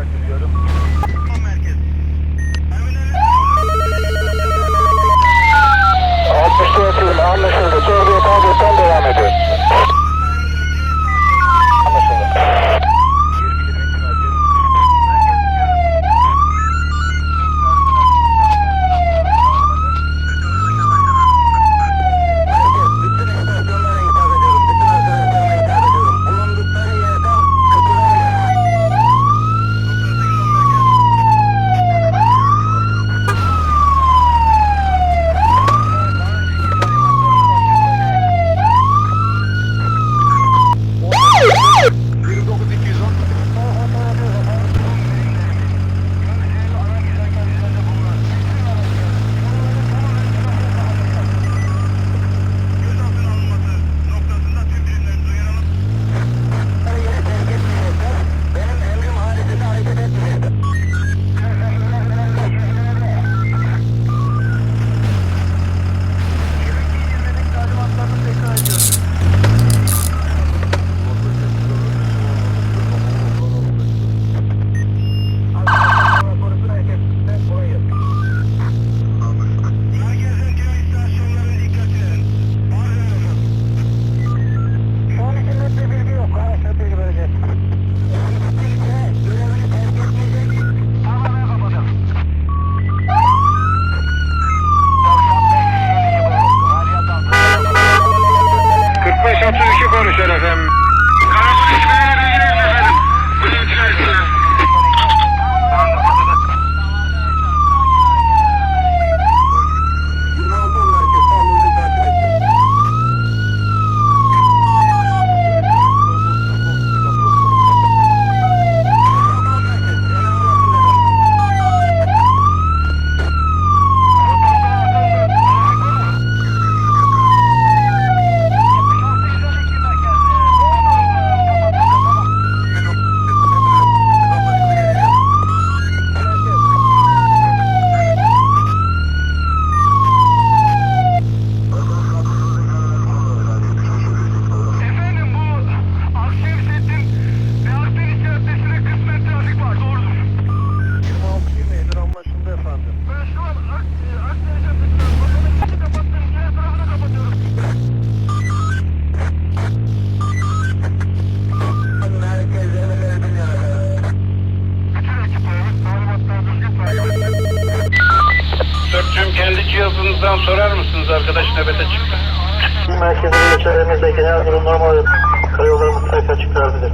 olarak biliyorum. Buradan sorar mısınız arkadaş nöbete çıktı? Merkezin geçer emezdeki durum normal. Karayolları mutlaka çıktılar bize.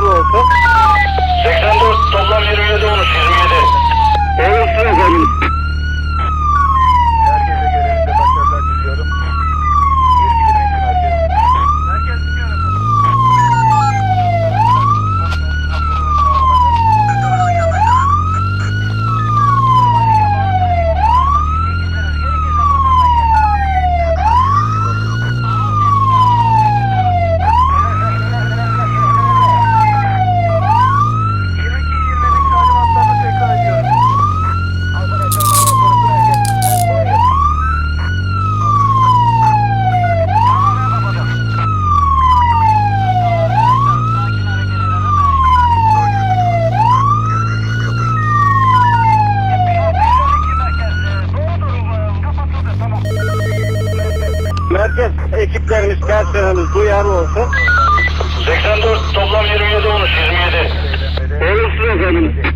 kararlı olsun. herkes ekiplerimiz, personelimiz duyarlı olsun. 84 toplam 27 olmuş 27. Olursun efendim.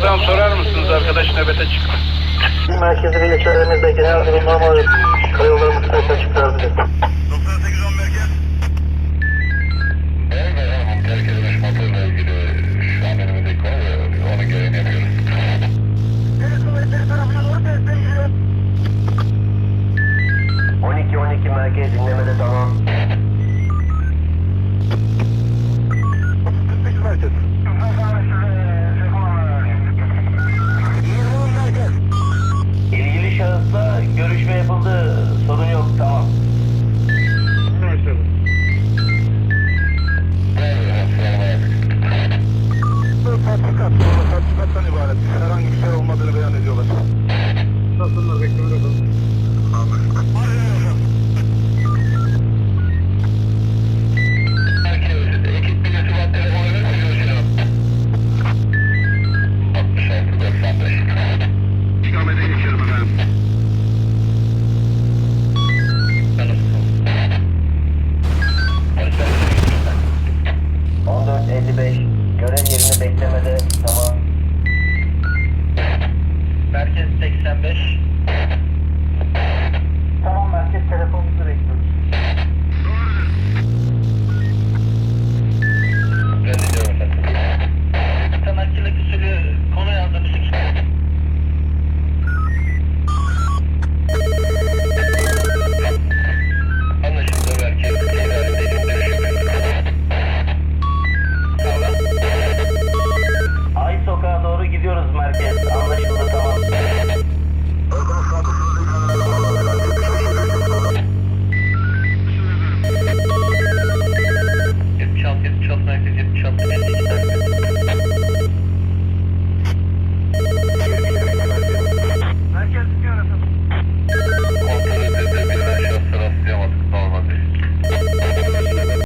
Cihazınızdan sorar mısınız arkadaş nöbete çıktı. Merkezde ve içerimizde genel durum normal. Karayolları mutlaka açıklar 55. Görev yerini beklemede